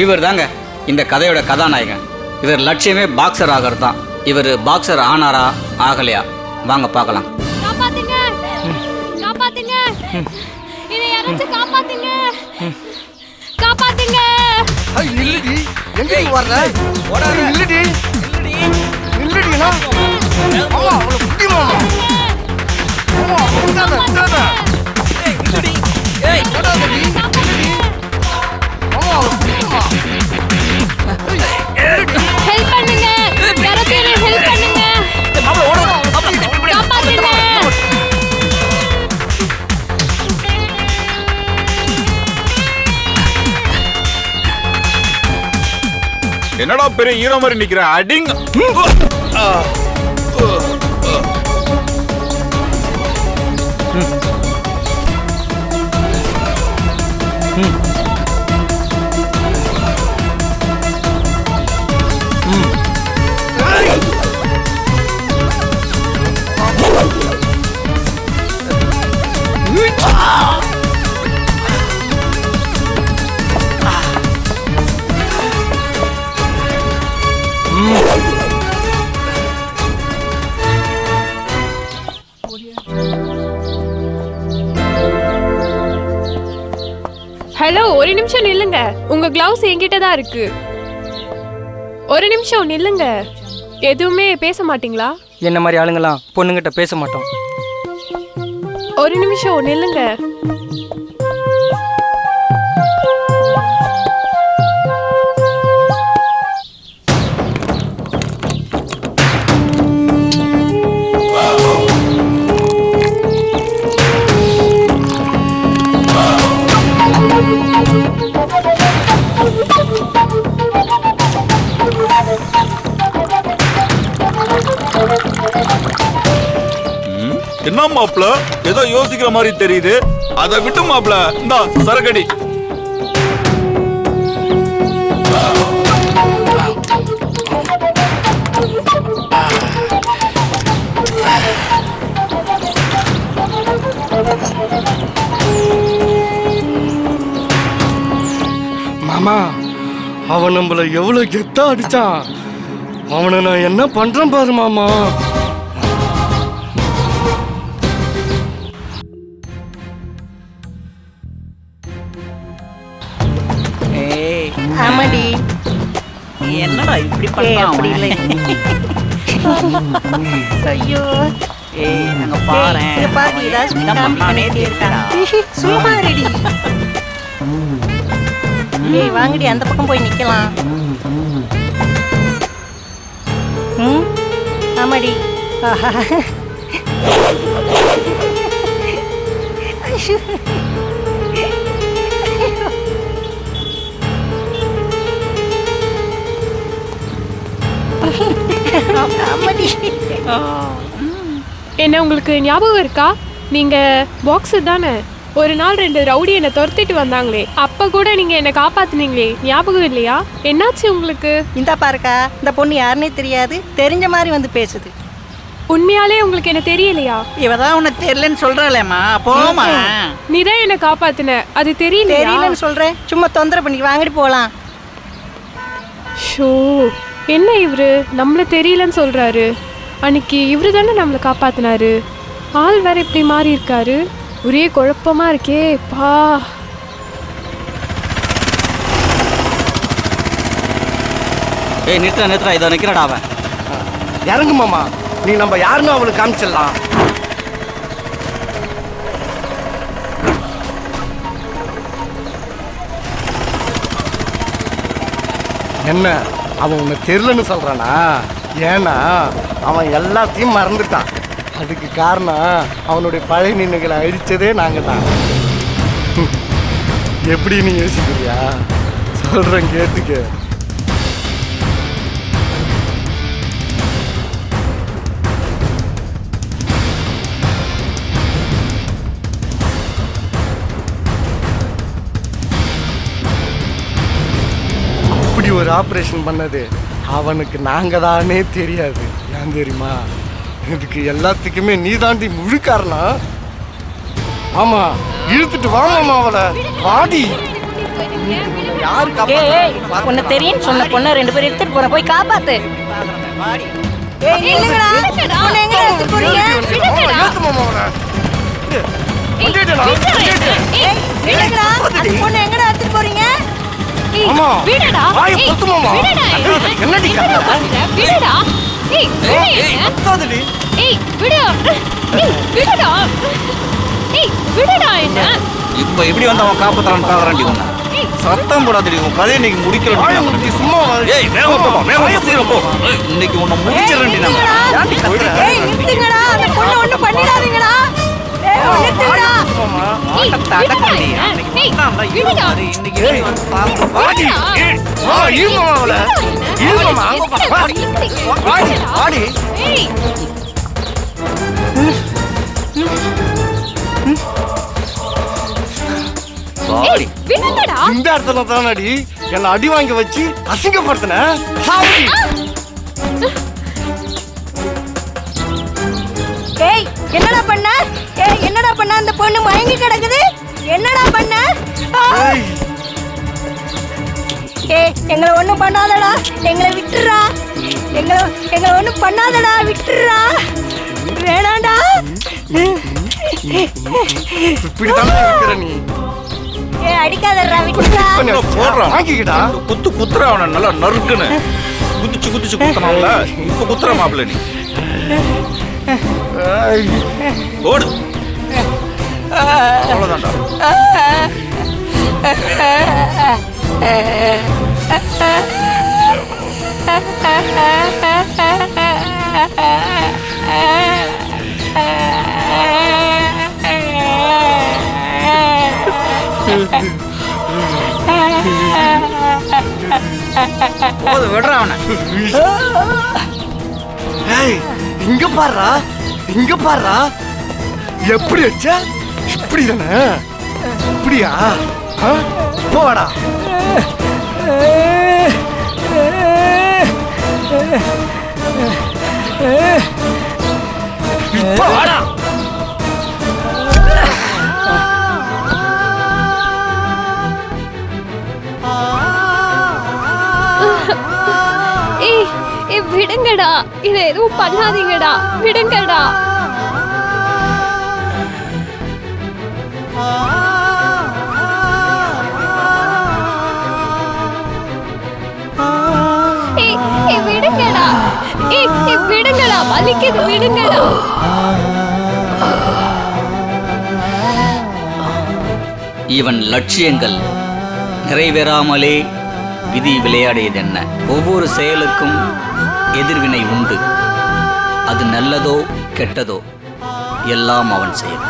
இவர் தாங்க இந்த கதையோட கதாநாயகன். இவர் லட்சியமே பாக்ஸர் ஆகிறது தான் இவர் பாக்ஸர் ஆனாரா ஆகலையா? வாங்க பார்க்கலாம். காப்பாத்துங்க. யாராச்சும் எங்க அவளை குட்டி மாமா. என்னடா பெரிய ஹீரோ மாதிரி நிக்கிற? அடிங்க. ஹலோ ஒரு நிமிஷம் நில்லுங்க. உங்க கிளவுஸ் என்கிட்ட தான் இருக்கு. ஒரு நிமிஷம் நில்லுங்க. எதுவுமே பேச மாட்டீங்களா? என்ன மாதிரி ஆளுங்கலாம் பொண்ணுங்கிட்ட பேச மாட்டோம். ஒரு நிமிஷம் நில்லுங்க. என்ன மாப்ள? ஏதோ யோசிக்கிற மாதிரி தெரியுது. அதை விட்டு மாப்ள இந்தா சரகடி. மாமா அவன் நம்மள எவ்வளவு கெத்தா அடிச்சான். அவனை நான் என்ன பண்றேன் பாரு மாமா. என்னடா இப்படி பண்றான் அப்படி? இல்லை ஐயோ. ஏய் அங்க பாரு இங்க பாரு காமெடி பண்ணானே தெரியுதுடா. சும்மா ரெடி. ஏய் வாங்கடி அந்த பக்கம் போய் நிக்கலாம். ம்? ஆமாடி. ஆஹா. ஆமாடி என்ன உங்களுக்கு ஞாபகம் இருக்கா? நீங்க பாக்ஸர் தானே? ஒரு நாள் ரெண்டு ரவுடி என்னை துரத்திட்டு வந்தாங்களே. அப்ப கூட நீங்க என்னை காப்பாத்துனீங்களே. ஞாபகம் இல்லையா? என்னாச்சு உங்களுக்கு? இந்த பாருக்கா இந்த பொண்ணு யாருன்னே தெரியாது. தெரிஞ்ச மாதிரி வந்து பேசுது. உண்மையாலே உங்களுக்கு என்ன தெரியலையா? இவதான் உனக்கு தெரியலன்னு சொல்றாளேம்மா. போமா நீ தான் என்னை காப்பாத்துன. அது தெரியலையா? தெரியலன்னு சொல்றேன். சும்மா தொந்தரவு பண்ணி வாங்கிட்டு போலாம். ஷோ. என்ன இவரு? நம்மள தெரியலன்னு சொல்றாரு. அன்னைக்கு இவரு தானே நம்மளை காப்பாத்தினாரு. ஆள் வேற இப்படி மாறி இருக்காரு. ஒரே குழப்பமா இருக்கே. பா. ஏய் நிறுத்துறா நிறுத்துறா இதோ நிற்கிறாடா அவன். இறங்கு மாமா. நீ நம்ம யாருன்னு அவளுக்கு காமிச்சிடலாம். என்ன? அவன் உன்னை தெரிலன்னு சொல்கிறானா ஏன்னா அவன் எல்லாத்தையும் மறந்துட்டான். அதுக்கு காரணம் அவனுடைய பழைய நினைவுகளை அழிச்சதே நாங்கள் தான் எப்படி நீ யோசிக்கிறியா? சொல்கிறேன் கேட்டுக்க. ஒரு ஆப்ரேஷன் பண்ணது அவனுக்கு நாங்க தானே தெரியாது ஏன் தெரியுமா இதுக்கு எல்லாத்துக்குமே நீ தாண்டி முழு காரணம் ஆமா இழுத்துட்டு வா மாமா அவளை வாடி உன்னை தெரியும் சொன்ன பொண்ணை ரெண்டு பேரும் எடுத்துட்டு போறேன் போய் காப்பாத்து போறீங்க மாமா, விடுடா. வாயை ஏய், பொத்து மாமா. விடுடா அண்ணா, என்ன? என்னடி என்னடா கதை? பண்ற? விடுடா. ஏய் விடு என்ன? பத்தாதுடி. ஏய் விடு ஏய் விடுடா. ஏய் விடுடா என்ன? இப்போ இப்படி வந்து அவன் உன்னை. ஏய். சத்தம் போடாதடி உன் கதையை இன்னைக்கு முடிக்கிறேன் மூடி சும்மா. ஏய் வேகம் போ வேகம் சீக்கிரம் போ. ஏய், இன்னைக்கு உன்னை ஏன்டி கத்துற? ஏய் நிறுத்துங்கடா. அந்த பொண்ணை ஒண்ணும் பண்ணிடாதீங்கடா. ஏய் நிறுத்துங்கடா. ஏய் இந்த இடத்துல தானடி என்னை அடி வாங்கி வச்சு அசிங்கப்படுத்தின என்னடா பண்ண என்னடா பண்ண அந்த பொண்ணு மயங்கி கிடக்குது என்னடா ஏய் எங்களை ஒண்ணும் பண்ணாதடா. எங்களை விட்டுறா. எங்களை எங்களை ஒண்ணும் பண்ணாதடா. விட்டுறா. வேணாண்டா. இப்படித்தானே இருக்கிற நீ? ஏய் அடிக்காதடா. விட்டுறா? போடுறான். வாங்கிக்கிட்டா குத்து குத்துற அவனை நல்லா நறுக்குன்னு. குதிச்சு குதிச்சு குத்தனால இப்ப குத்துற மாப்பிள்ள நீ. ஓடு. அவ்வளவுதான்டா. போது விடுற அவனை. ஏய், இங்க பாருடா இங்க பாருடா. எப்படி வச்ச? இப்படி தானே இப்படியா? ஆ? போடா ஏய் விடுங்கடா. இதை எதுவும் பண்ணாதீங்கடா. விடுங்கடா. வலிக்குது விடுங்கடா. இவன் லட்சியங்கள் நிறைவேறாமலே விதி விளையாடியதென்ன? ஒவ்வொரு செயலுக்கும் எதிர்வினை உண்டு. அது நல்லதோ கெட்டதோ எல்லாம் அவன் செயல்